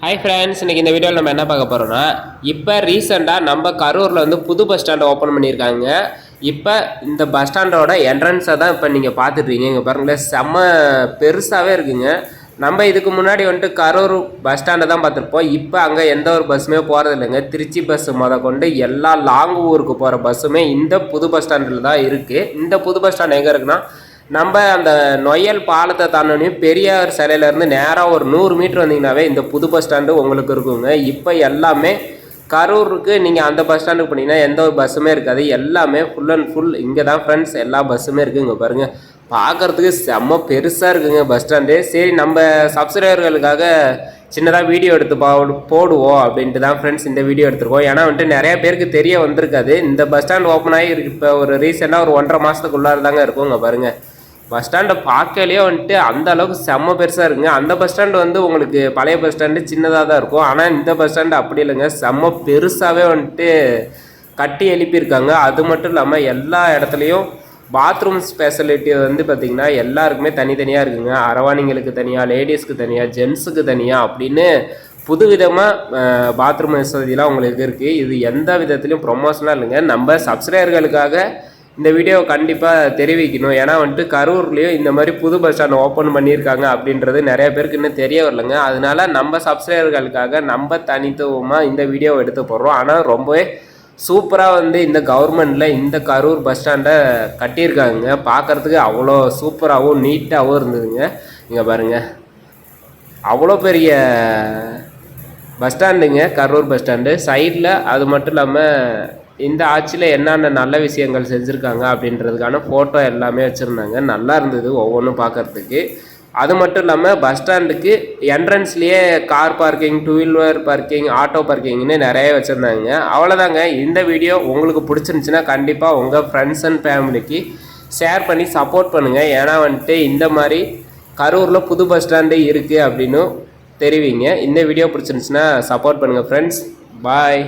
Hi friends இன்னைக்கு இந்த வீடியோவில் நம்ம என்ன பார்க்க போகிறோம்னா இப்போ ரீசெண்டாக நம்ம கரூரில் வந்து புது பஸ் ஸ்டாண்டை ஓப்பன் பண்ணியிருக்காங்க. இப்போ இந்த பஸ் ஸ்டாண்டோட என்ட்ரன்ஸை தான் இப்போ நீங்கள் பார்த்துட்ருக்கீங்க இங்கே பாருங்களேன் செம்ம பெருசாகவே இருக்குங்க. நம்ம இதுக்கு முன்னாடி வந்துட்டு கரூர் பஸ் ஸ்டாண்டை தான் பார்த்துருப்போம். இப்போ அங்கே எந்த ஒரு பஸ்ஸுமே போகிறது இல்லைங்க திருச்சி பஸ் முத கொண்டு எல்லா லாங் ஊருக்கு போகிற பஸ்ஸுமே இந்த புது பஸ் ஸ்டாண்டில் தான் இருக்குது இந்த புது பஸ் ஸ்டாண்ட் எங்கே இருக்குன்னா நம்ம அந்த நொயல் பாலத்தை தாண்டனையும் பெரியார் சிலையிலேருந்து நேராக ஒரு நூறு மீட்ரு வந்தீங்கன்னாவே இந்த புது பஸ் ஸ்டாண்டு உங்களுக்கு இருக்குங்க. இப்போ எல்லாமே கரூருக்கு நீங்கள் அந்த பஸ் ஸ்டாண்டுக்கு போனீங்கன்னா எந்த ஒரு பஸ்ஸுமே இருக்காது. எல்லாமே ஃபுல் அண்ட் ஃபுல் இங்கே தான் ஃப்ரெண்ட்ஸ் எல்லா பஸ்ஸுமே இருக்குங்க பாருங்கள் பார்க்குறதுக்கு செம்ம பெருசாக இருக்குங்க பஸ் ஸ்டாண்டு சரி நம்ம சப்ஸ்கிரைபர்களுக்காக சின்னதாக வீடியோ எடுத்து பா போடுவோம் அப்படின்ட்டு தான் ஃப்ரெண்ட்ஸ் இந்த வீடியோ எடுத்துருக்கோம். ஏன்னா வந்துட்டு நிறைய பேருக்கு தெரிய வந்திருக்காது. இந்த பஸ் ஸ்டாண்ட் ஓப்பன் ஆகி இப்போ ஒரு ரீசெண்டாக ஒரு ஒன்றரை மாதத்துக்குள்ளார தாங்க இருக்குங்க பாருங்கள் பஸ் ஸ்டாண்டை பார்க்கலையே வந்துட்டு அந்த அளவுக்கு செம்ம பெருசாக இருக்குங்க. அந்த பஸ் ஸ்டாண்டு வந்து உங்களுக்கு பழைய பஸ் ஸ்டாண்டு சின்னதாக தான் இருக்கும். ஆனால் இந்த பஸ் ஸ்டாண்டு அப்படி இல்லைங்க. செம்ம பெருசாகவே வந்துட்டு கட்டி எழுப்பியிருக்காங்க. அது மட்டும் இல்லாமல் எல்லா இடத்துலையும் பாத்ரூம் ஸ்பெஷலிட்டி வந்து பார்த்திங்கன்னா எல்லாருக்குமே தனித்தனியாக இருக்குங்க. அரவாணிங்களுக்கு தனியாக லேடிஸ்க்கு தனியாக ஜென்ஸுக்கு தனியாக அப்படின்னு புதுவிதமாக பாத்ரூம் வசதிலாம் உங்களுக்கு இருக்குது இது எந்த விதத்துலையும் ப்ரொமோஷனாக இல்லைங்க. நம்ம சப்ஸ்கிரைபர்களுக்காக இந்த வீடியோவை கண்டிப்பாக தெரிவிக்கணும். ஏன்னா வந்துட்டு கரூர்லேயும் இந்த மாதிரி புது பஸ் ஸ்டாண்ட் ஓப்பன் பண்ணியிருக்காங்க அப்படின்றது நிறைய பேருக்கு இன்னும் தெரிய வரலங்க. அதனால நம்ம சப்ஸ்கிரைபர்களுக்காக நம்ம தனித்துவமாக இந்த வீடியோவை எடுத்து போடுறோம். ஆனால் ரொம்பவே சூப்பராக வந்து இந்த கவர்மெண்ட்டில் இந்த கரூர் பஸ் ஸ்டாண்டை கட்டியிருக்காங்க. பார்க்குறதுக்கு அவ்வளோ சூப்பராகவும் நீட்டாகவும் இருந்ததுங்க. இங்கே பாருங்கள் அவ்வளோ பெரிய பஸ் ஸ்டாண்டுங்க கரூர் பஸ் ஸ்டாண்டு சைடில் அது மட்டும் இல்லாமல் இந்த ஆட்சியில் என்னென்ன நல்ல விஷயங்கள் செஞ்சுருக்காங்க அப்படின்றதுக்கான ஃபோட்டோ எல்லாமே வச்சுருந்தாங்க. நல்லா இருந்தது ஒவ்வொன்றும் பார்க்குறதுக்கு. அது மட்டும் இல்லாமல் பஸ் ஸ்டாண்டுக்கு என்ட்ரன்ஸ்லேயே car parking two wheeler parking auto பார்க்கிங்னு நிறைய வச்சுருந்தாங்க. அவ்வளோதாங்க இந்த வீடியோ உங்களுக்கு பிடிச்சிருந்துச்சின்னா கண்டிப்பாக உங்கள் ஃப்ரெண்ட்ஸ் அண்ட் ஃபேமிலிக்கு ஷேர் பண்ணி சப்போர்ட் பண்ணுங்கள் ஏன்னா வந்துட்டு இந்த மாதிரி கரூரில் புது பஸ் ஸ்டாண்டு இருக்குது அப்படின்னு தெரிவிங்க. இந்த வீடியோ பிடிச்சிருந்துச்சின்னா சப்போர்ட் பண்ணுங்கள் ஃப்ரெண்ட்ஸ் பாய்